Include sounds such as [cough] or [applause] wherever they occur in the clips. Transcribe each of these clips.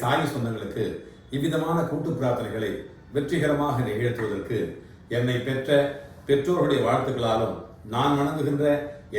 சாய் சொந்தங்களுக்கு இவ்விதமான கூட்டு பிரார்த்தனைகளை வெற்றிகரமாக நிகழ்த்துவதற்கு என்னை பெற்ற பெற்றோர்களுடைய வாழ்த்துக்களாலும் நான் வணங்குகின்ற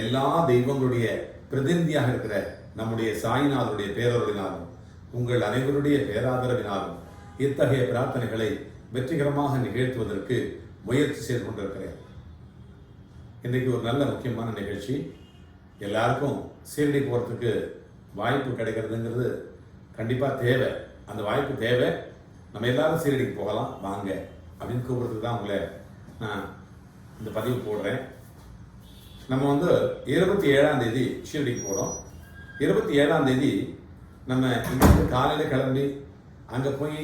எல்லா தெய்வங்களுடைய பிரதிநிதியாக இருக்கிற நம்முடைய சாய்நாதருடைய பேரருளினாலும் உங்கள் அனைவருடைய பேராதரவினாலும் இத்தகைய பிரார்த்தனைகளை வெற்றிகரமாக நிகழ்த்துவதற்கு முயற்சி செய்து கொண்டிருக்கிறேன். இன்றைக்கு ஒரு நல்ல முக்கியமான நிகழ்ச்சி. எல்லாருக்கும் சீரடி போகிறதுக்கு வாய்ப்பு கிடைக்கிறதுங்கிறது கண்டிப்பாக தேவை. அந்த வாய்ப்பு தேவை. நம்ம எல்லாரும் சீரடிக்கு போகலாம். வாங்க. அப்படின்னு கூப்பிட்றதுக்கு தான் உங்களை நான் இந்த பதிவு போடுறேன். நம்ம வந்து இருபத்தி ஏழாம் தேதி ஷீரடிக்கு போகிறோம் இருபத்தி ஏழாம் தேதி நம்ம இங்கே காலையில் கிளம்பி அங்கே போய்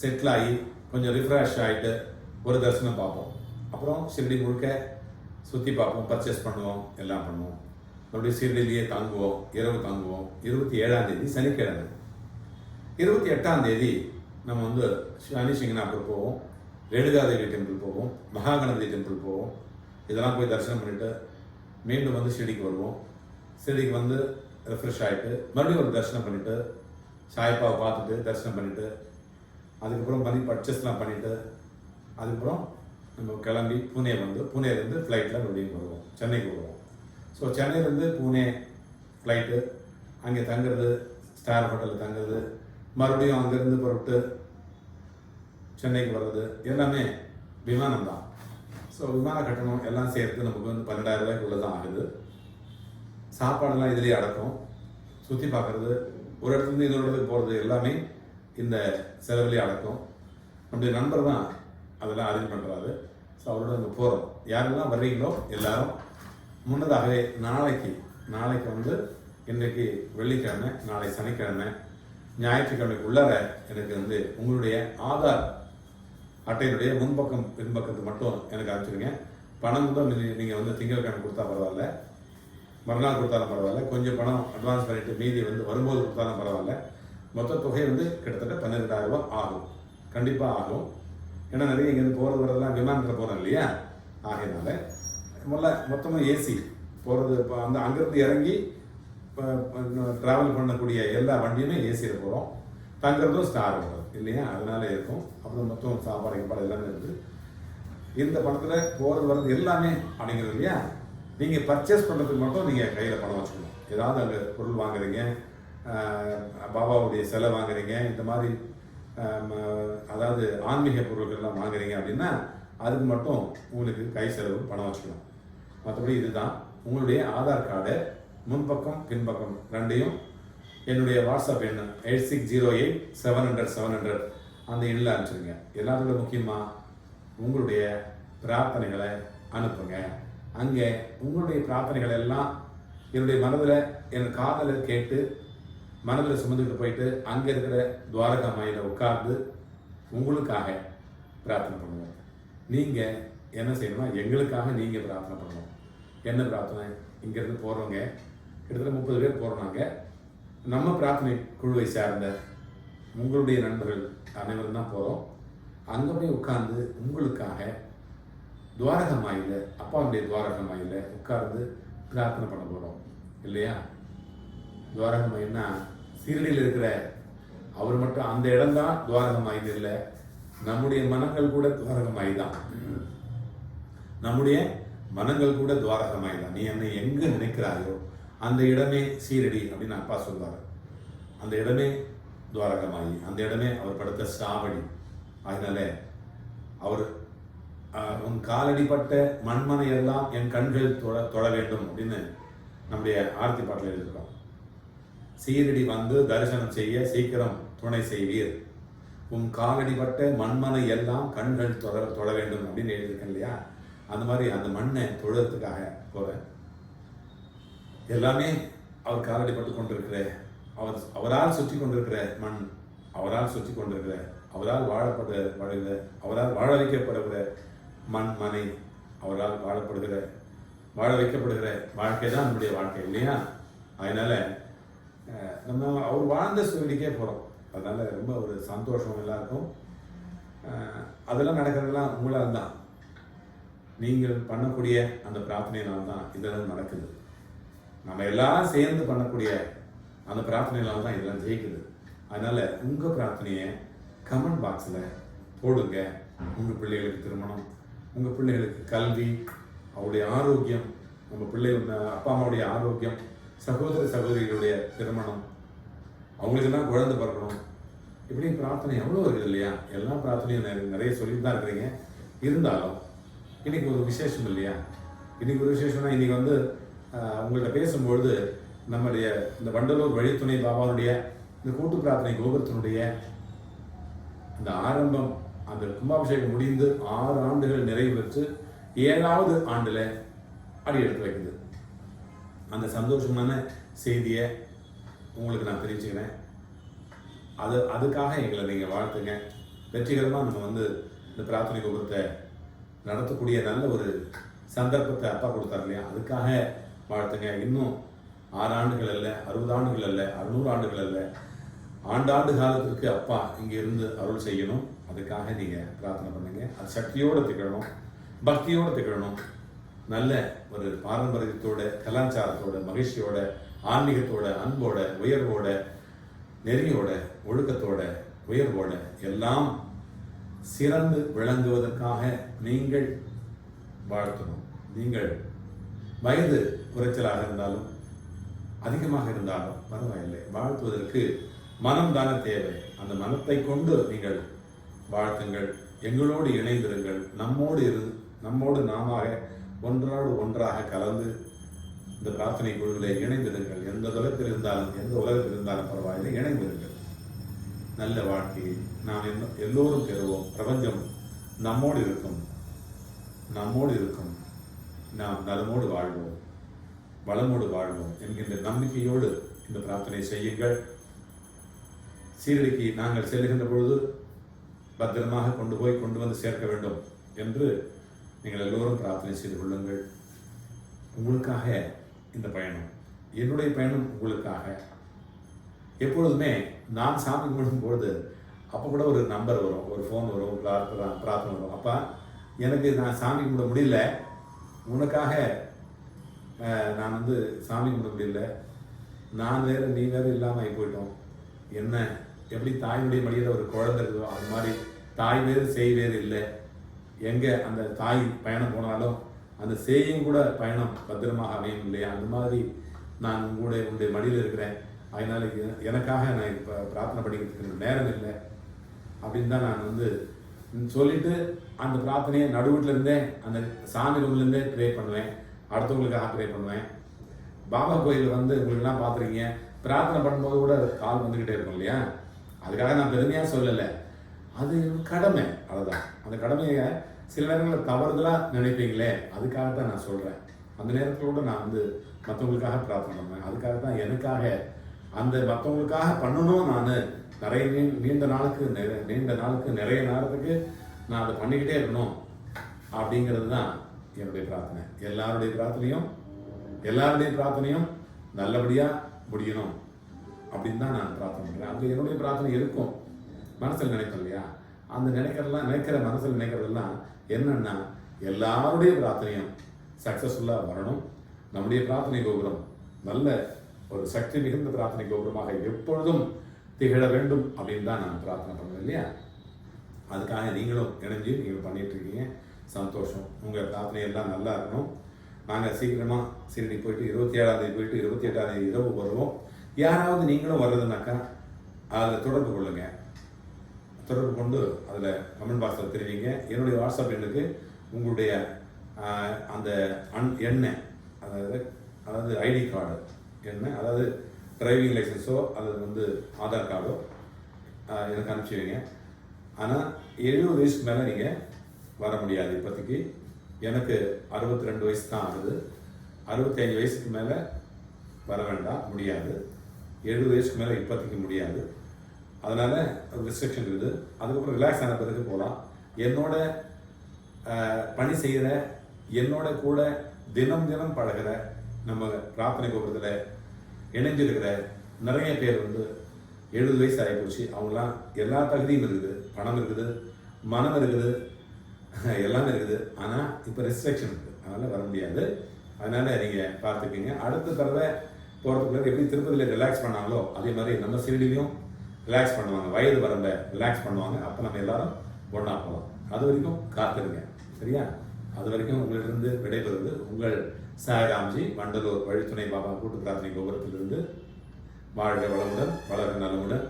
செட்டில் ஆகி கொஞ்சம் ரிஃப்ரெஷ் ஆகிட்டு ஒரு தரிசனம் பார்ப்போம். அப்புறம் ஷிரடி முழுக்க சுற்றி பார்ப்போம். பர்ச்சேஸ் பண்ணுவோம். எல்லாம் பண்ணுவோம். நம்முடைய ஷிரடிலேயே தாங்குவோம். இரவு தாங்குவோம். இருபத்தி ஏழாம் தேதி சனிக்கிழமை. இருபத்தி எட்டாம் தேதி நம்ம வந்து சனி சிங்கனாப்பூர் போவோம். ரேணுகாதேவி டெம்பிள் போவோம். மகாகணபதி டெம்பிள் போவோம். இதெல்லாம் போய் தரிசனம் பண்ணிட்டு மீண்டும் வந்து ஷிரடிக்கு வருவோம். ஷிரடிக்கு வந்து ரெஃப்ரெஷ் ஆகிட்டு மறுபடியும் ஒரு தரிசனம் பண்ணிவிட்டு சாய்பாவை பார்த்துட்டு தரிசனம் பண்ணிவிட்டு அதுக்கப்புறம் பண்ணி பர்ச்சேஸ்லாம் பண்ணிவிட்டு அதுக்கப்புறம் நம்ம கிளம்பி புனே வந்து புனேலேருந்து ஃப்ளைட்டில் மறுபடியும் வருவோம். சென்னைக்கு வருவோம். ஸோ சென்னையிலேருந்து பூனே ஃப்ளைட்டு அங்கே தங்குறது ஸ்டார் ஹோட்டலில் தங்குறது மறுபடியும் அங்கேருந்து புறப்பட்டு சென்னைக்கு வர்றது எல்லாமே விமானம் தான். ஸோ விமான கட்டணம் எல்லாம் சேர்த்து நமக்கு வந்து பன்னெண்டாயிரம் ரூபாய்க்குள்ளே தான் ஆகுது. சாப்பாடெல்லாம் இதுலேயே அடக்கும். சுற்றி பார்க்குறது ஒரு இடத்துலேருந்து இன்னொரு இடத்துக்கு போகிறது எல்லாமே இந்த செலவுலேயே அடக்கும். நம்முடைய நண்பர் தான் அதெல்லாம் அரேஞ்ச் பண்ணுறாரு ஸோ அவரோட நம்ம போகிறோம் யாரெல்லாம் வர்றீங்களோ எல்லாரும் முன்னதாகவே நாளைக்கு நாளைக்கு வந்து இன்றைக்கு வெள்ளிக்கிழமை நாளை சனிக்கிழமை ஞாயிற்றுக்கிழமைக்கு உள்ளார எனக்கு வந்து உங்களுடைய ஆதார் அட்டையினுடைய முன்பக்கம் பின்பக்கத்து மட்டும் எனக்கு அனுப்பிச்சிருங்க. பணம் கூட நீங்கள் வந்து திங்கட்கிழமை கொடுத்தா பரவாயில்ல. மறுநாள் கொடுத்தாலும் பரவாயில்ல. கொஞ்சம் பணம் அட்வான்ஸ் பண்ணிட்டு மீதி வந்து வரும்போது கொடுத்தாலும் பரவாயில்ல. மொத்த தொகை வந்து கிட்டத்தட்ட பன்னிரெண்டாயிரம் ரூபா ஆகும். கண்டிப்பாக ஆகும். ஏன்னா நிறைய இங்கேருந்து போகிறது வரதெல்லாம் விமானத்தில் போகிறோம் இல்லையா? ஆகையினால முதல்ல மொத்தமாக ஏசி போகிறது இப்போ அந்த அங்கேருந்து இறங்கி ட்ராவல் பண்ணக்கூடிய எல்லா வண்டியுமே ஏசியில் போகிறோம் தங்குறதும் ஸ்டார் வரும் இல்லையா? அதனால இருக்கும். அப்புறம் மொத்தம் சாப்பாடு கீப்பாடு எல்லாமே இருக்குது இந்த பணத்தில் போகிறது வர்றது எல்லாமே அப்படிங்கிறது இல்லையா? நீங்கள் பர்ச்சேஸ் பண்ணுறதுக்கு மட்டும் நீங்கள் கையில் பணம் வச்சுக்கணும். ஏதாவது அங்கே பொருள் வாங்குறீங்க பாபாவுடைய சிலை வாங்குறீங்க இந்த மாதிரி ம- அதாவது ஆன்மீக பொருட்கள்லாம் வாங்குறீங்க அப்படின்னா அதுக்கு மட்டும் உங்களுக்கு கை செலவு பணம் வச்சுக்கணும். மற்றபடி இதுதான். உங்களுடைய ஆதார் கார்டு முன்பக்கம் பின்பக்கம் ரெண்டையும் என்னுடைய வாட்ஸ்அப் எண் eight six zero eight seven hundred seven hundred அந்த எண்ணில் அனுப்பிச்சிருங்க. எல்லாத்தோட முக்கியமாக உங்களுடைய பிரார்த்தனைகளை அனுப்புங்க. அங்கே உங்களுடைய பிரார்த்தனைகள் எல்லாம் என்னுடைய மனதில் என் காதலை கேட்டு மனதில் சுமந்துக்கிட்டு போயிட்டு அங்கே இருக்கிற துவாரகா மாயில உட்கார்ந்து உங்களுக்காக பிரார்த்தனை பண்ணுவோம். நீங்கள் என்ன செய்யணும்னா எங்களுக்காக நீங்கள் பிரார்த்தனை பண்ணணும். என்ன பிரார்த்தனை? இங்கேருந்து போகிறவங்க கிட்டத்தட்ட முப்பது பேர் போகிறோம் நாங்கள் நம்ம பிரார்த்தனை குழுவை சார்ந்த உங்களுடைய நண்பர்கள் அனைவரும் தான் போகிறோம் அங்கே போய் உட்கார்ந்து உங்களுக்காக துவாரகமாயில் அப்பாவுடைய துவாரகமாயில் உட்கார்ந்து பிரார்த்தனை பண்ண போகிறோம் இல்லையா? துவாரகமாயின்னா சீரடியில் இருக்கிற அவர் மட்டும் அந்த இடம் தான் துவாரக இல்லை நம்முடைய மனங்கள் கூட துவாரகமாய் தான் நம்முடைய மனங்கள் கூட துவாரகமாய் தான் நீ என்னை எங்கே நினைக்கிறாயோ அந்த இடமே சீரடி அப்படின்னு அப்பா சொல்வார். அந்த இடமே துவாரகமாயி அந்த இடமே அவர் படுத்த சாவடி. அதனால அவர் உன் காலடிப்பட்ட மண்மனை எல்லாம் என் கண்கள் தொழ தொட வேண்டும் அப்படின்னு நம்முடைய ஆர்த்தி பாட்டில் எழுதியிருக்கோம் சீரடி வந்து தரிசனம் செய்ய சீக்கிரம் துணை செய்வீர். உன் காலடிப்பட்ட மண்மனை எல்லாம் கண்கள் தொட தொட வேண்டும் அப்படின்னு எழுதியிருக்கேன் இல்லையா? அந்த மாதிரி அந்த மண்ணை தொழுறதுக்காக போகிறேன் எல்லாமே அவர் காலடிப்பட்டு கொண்டிருக்கிற அவர் அவரால் சுற்றி கொண்டிருக்கிற மண் அவரால் சுற்றி கொண்டிருக்கிற அவரால் வாழப்பட வாழ்கிற அவரால் வாழ வைக்கப்படுகிற மண் மனை அவரால் வாழப்படுகிற வாழ வைக்கப்படுகிற வாழ்க்கை தான் நம்முடைய வாழ்க்கை இல்லையா? அதனால் நம்ம அவர் வாழ்ந்த சூழ்நிலைக்கே போகிறோம் அதனால் ரொம்ப ஒரு சந்தோஷம் எல்லாருக்கும். அதெல்லாம் நடக்கிறதெல்லாம் உங்களால் தான் நீங்கள் பண்ணக்கூடிய அந்த பிரார்த்தனையினால் தான் இதெல்லாம் நடக்குது. நம்ம எல்லாரும் சேர்ந்து பண்ணக்கூடிய அந்த பிரார்த்தனையினால் தான் இதெல்லாம் ஜெயிக்குது. அதனால் உங்கள் பிரார்த்தனையை கமெண்ட் பாக்ஸில் போடுங்க. உங்கள் பிள்ளைகளுக்கு திருமணம் உங்கள் பிள்ளைகளுக்கு கல்வி அவருடைய ஆரோக்கியம் உங்கள் பிள்ளை அப்பா அம்மாவுடைய ஆரோக்கியம் சகோதர சகோதரிகளுடைய திருமணம் அவங்களுக்கு தான் குழந்தை பிறக்கணும். இப்படி பிரார்த்தனை எவ்வளோ இருக்குது இல்லையா? எல்லா பிரார்த்தனையும் நிறைய சொல்லிட்டு தான் இருக்கிறீங்க. இருந்தாலும் இன்னைக்கு ஒரு விசேஷம் இல்லையா? இன்னைக்கு ஒரு விசேஷம்னா இன்னைக்கு வந்து உங்கள்கிட்ட பேசும்பொழுது நம்முடைய இந்த வண்டலூர் வழித்துணை பாபாவுடைய இந்த கூட்டு பிரார்த்தனை கோபுரத்தினுடைய இந்த ஆரம்பம் அந்த கும்பாபிஷேகம் முடிந்து ஆறு ஆண்டுகள் நிறைவு பெற்று ஏழாவது ஆண்டில் அடி எடுத்து வைக்குது. அந்த சந்தோஷமான செய்தியை உங்களுக்கு நான் தெரிவிச்சுக்கிறேன். அது அதுக்காக எங்களை நீங்கள் வாழ்த்துங்க. வெற்றிகரமாக நம்ம வந்து இந்த பிரார்த்தனை கோபுரத்தை நடத்தக்கூடிய நல்ல ஒரு சந்தர்ப்பத்தை அப்பா கொடுத்தாரு இல்லையா? அதுக்காக வாழ்த்துங்க. இன்னும் ஆறு ஆண்டுகள் அல்ல அறுபது ஆண்டுகள் அல்ல அறுநூறு ஆண்டுகள் அல்ல. ஆண்டாண்டு காலத்திற்கு அப்பா இங்கே இருந்து அருள் செய்யணும். அதுக்காக நீங்கள் பிரார்த்தனை பண்ணுங்க. அது சக்தியோடு திகழணும் பக்தியோடு திகழணும். நல்ல ஒரு பாரம்பரியத்தோட கலாச்சாரத்தோட மகிழ்ச்சியோட ஆன்மீகத்தோட அன்போட உயர்வோட நெறியோட ஒழுக்கத்தோட உயர்வோட எல்லாம் சிறந்து விளங்குவதற்காக நீங்கள் வாழ்த்தணும். நீங்கள் வயது குறைச்சலாக இருந்தாலும் அதிகமாக இருந்தாலும் பரவாயில்லை. வாழ்த்துவதற்கு மனம் தானே தேவை. அந்த மனத்தை கொண்டு நீங்கள் வாழ்த்துங்கள். எங்களோடு இணைந்திருங்கள். நம்மோடு இரு நம்மோடு நாமாக ஒன்றோடு ஒன்றாக கலந்து இந்த பிரார்த்தனை குழுவிலே இணைந்திருங்கள். எந்த தொலைத்தில் இருந்தாலும் எந்த உலகத்தில் இருந்தாலும் பரவாயில்லை இணைந்திருங்கள். நல்ல வாழ்க்கையை நாம் எல்லோரும் பெறுவோம். பிரபஞ்சம் நம்மோடு இருக்கும். நம்மோடு இருக்கும். நாம் நலமோடு வாழ்வோம். வளமோடு வாழ்வோம் என்கின்ற நம்பிக்கையோடு இந்த பிரார்த்தனை செய்யுங்கள். சீரடிக்கு நாங்கள் செல்கின்ற பொழுது பத்திரமாக கொண்டு போய் கொண்டு வந்து சேர்க்க வேண்டும் என்று நீங்கள் எல்லோரும் பிரார்த்தனை செய்து கொள்ளுங்கள். உங்களுக்காக இந்த பயணம். என்னுடைய பயணம் உங்களுக்காக. எப்பொழுதுமே நான் சாமி கும்பிடும்போது அப்போ கூட ஒரு நம்பர் வரும் ஒரு ஃபோன் வரும் பிரார்த்தனை பிரார்த்தனை வரும். அப்போ எனக்கு நான் சாமி கும்பிட முடியல. உனக்காக நான் வந்து சாமி கும்பிட முடியல. நான் வேறு நீ வேறு இல்லாமல் ஆகி போயிட்டோம். என்ன? எப்படி தாயினுடைய மடியில் ஒரு குழந்தை இருக்குதோ அது மாதிரி தாய் வேறு செய் வேறு இல்லை. எங்கே அந்த தாய் பயணம் போனாலும் அந்த செய்யும் கூட பயணம் பத்திரமாக அமையும் இல்லையா? அந்த மாதிரி நான் உங்களுடைய உங்களுடைய மடியில் இருக்கிறேன். அதனால எனக்காக நான் இப்போ பிரார்த்தனை பண்ணிக்கிறதுக்கு எனக்கு நேரம் இல்லை அப்படின்னு தான் நான் வந்து சொல்லிவிட்டு சொல்லிட்டு அந்த பிரார்த்தனையை நடுவீட்டில் இருந்தே அந்த சாமி ரூம்லேருந்தே ப்ரே பண்ணுவேன். அடுத்தவங்களுக்காக ப்ரே பண்ணுவேன். பாபா கோயிலில் வந்து உங்களுக்குலாம் பார்த்துருக்கீங்க. பிரார்த்தனை பண்ணும்போது கூட கால் வந்துக்கிட்டே இருக்கும் இல்லையா? அதுக்காக நான் பெருமையாக சொல்லலை. அது கடமை அவ்வளோதான் அந்த கடமையை சில நேரங்களில் தவறுதலாக நினைப்பீங்களே அதுக்காக தான் நான் சொல்கிறேன் அந்த நேரத்தில் கூட நான் வந்து மற்றவங்களுக்காக பிரார்த்தனை பண்ணுவேன். அதுக்காக தான் எனக்காக அந்த மற்றவங்களுக்காக பண்ணணும் நான். நிறைய நீ- நீண்ட நாளுக்கு நிறைய நீண்ட நாளுக்கு நிறைய நேரத்துக்கு நான் அதை பண்ணிக்கிட்டே இருக்கணும். அப்படிங்கிறது தான் என்னுடைய பிரார்த்தனை. எல்லாருடைய பிரார்த்தனையும் எல்லாருடைய பிரார்த்தனையும் நல்லபடியாக முடியணும். அப்படின்னு தான் நான் பிரார்த்தனை பண்ணுறேன் அது என்னுடைய பிரார்த்தனை இருக்கும். மனசில் நினைப்பேன் இல்லையா? அந்த நினைக்கிறதெல்லாம் நினைக்கிற மனசில் நினைக்கிறதெல்லாம் என்னென்னா எல்லாருடைய பிரார்த்தனையும் சக்ஸஸ்ஃபுல்லாக வரணும். நம்முடைய பிரார்த்தனை கோபுரம். நல்ல ஒரு சக்தி மிகுந்த பிரார்த்தனை கோபுரமாக எப்பொழுதும் திகழ வேண்டும் அப்படின்னு தான் நான் பிரார்த்தனை பண்ணுவேன் இல்லையா? அதுக்காக நீங்களும் இணைஞ்சு நீங்கள் பண்ணிட்டு இருக்கீங்க. சந்தோஷம். உங்கள் பிரார்த்தனை எல்லாம் நல்லா இருக்கணும். நாங்கள் சீக்கிரமாக சீரடி போயிட்டு இருபத்தி ஏழாந்தேதி போயிட்டு இருபத்தி எட்டாந்தேதி இரவு வருவோம். யாராவது நீங்களும் வர்றதுனாக்கா அதில் தொடர்பு கொள்ளுங்க. தொடர்பு கொண்டு அதில் கமெண்ட் பாக்ஸில் தெரிவிங்க. என்னுடைய வாட்ஸ்அப் எண்ணுக்கு உங்களுடைய அந்த அன் எண்ணெய் அதாவது அதாவது ஐடி கார்டு என்ன? அதாவது டிரைவிங் லைசன்ஸோ அல்லது வந்து ஆதார் கார்டோ எனக்கு அனுப்பிச்சி வைங்க. ஆனால் எழுபது வயசுக்கு மேலே நீங்கள் வர முடியாது இப்போதைக்கு. எனக்கு அறுபத்தி ரெண்டு வயசு தான் ஆகுது. அறுபத்தஞ்சு வயசுக்கு மேலே வர வேண்டாம் முடியாது. எழுபது வயசுக்கு மேலே இப்போதைக்கு முடியாது. அதனால் ரிஸ்ட்ரிக்ஷன் இருக்குது. அதுக்கப்புறம் ரிலாக்ஸ் ஆன பிறகு போகலாம். என்னோட பணி செய்கிற என்னோட கூட தினம் தினம் பழகுற நம்ம பிரார்த்தனை கோபுரத்தில் இணைஞ்சிருக்கிற நிறைய பேர் வந்து எழுபது வயசு ஆகி போச்சு. அவங்களாம் எல்லா தகுதியும் இருக்குது. பணம் இருக்குது மனம் இருக்குது [laughs] எல்லாமே இருக்குது. ஆனால் இப்போ ரெஸ்ட்ரிக்ஷன் இருக்குது அதனால் வர முடியாது. அதனால் நீங்கள் பார்த்துக்கிங்க அடுத்த தடவை போகிறதுக்குள்ள எப்படி திருப்பதியில் ரிலாக்ஸ் பண்ணாங்களோ அதே மாதிரி நம்ம சீடிலையும் ரிலாக்ஸ் பண்ணுவாங்க. வயது வரம்ப ரிலாக்ஸ் பண்ணுவாங்க. அப்போ நம்ம எல்லாரும் ஒன்றா போகலாம் அது வரைக்கும் காத்துருங்க. சரியா? அது வரைக்கும் உங்களிலிருந்து விடைபெறுவது உங்கள் சாய்ராம்ஜி வண்டலூர் வழித்துணை பாபா கூட்டு பிரார்த்தனை கோபுரத்திலிருந்து வாழ்க வளமுடன் வளர நலமுடன்.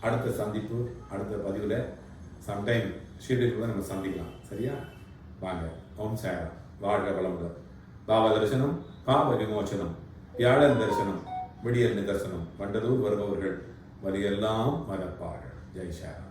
அடுத்த சந்திப்பு அடுத்த பதிவில் சம்டைம் ஷீட்டில் கூட நம்ம சந்திக்கலாம். சரியா? வாங்க ஓம் சாயராம். வாழ்க வளமுடன். பாபா தரிசனம் பாப விமோச்சனம் வியாழன் தரிசனம் விடியல் நிதர்சனம் வண்டலூர் வருபவர்கள் வரியெல்லாம் மறப்பார்கள். ஜெய் சாய்ராம்.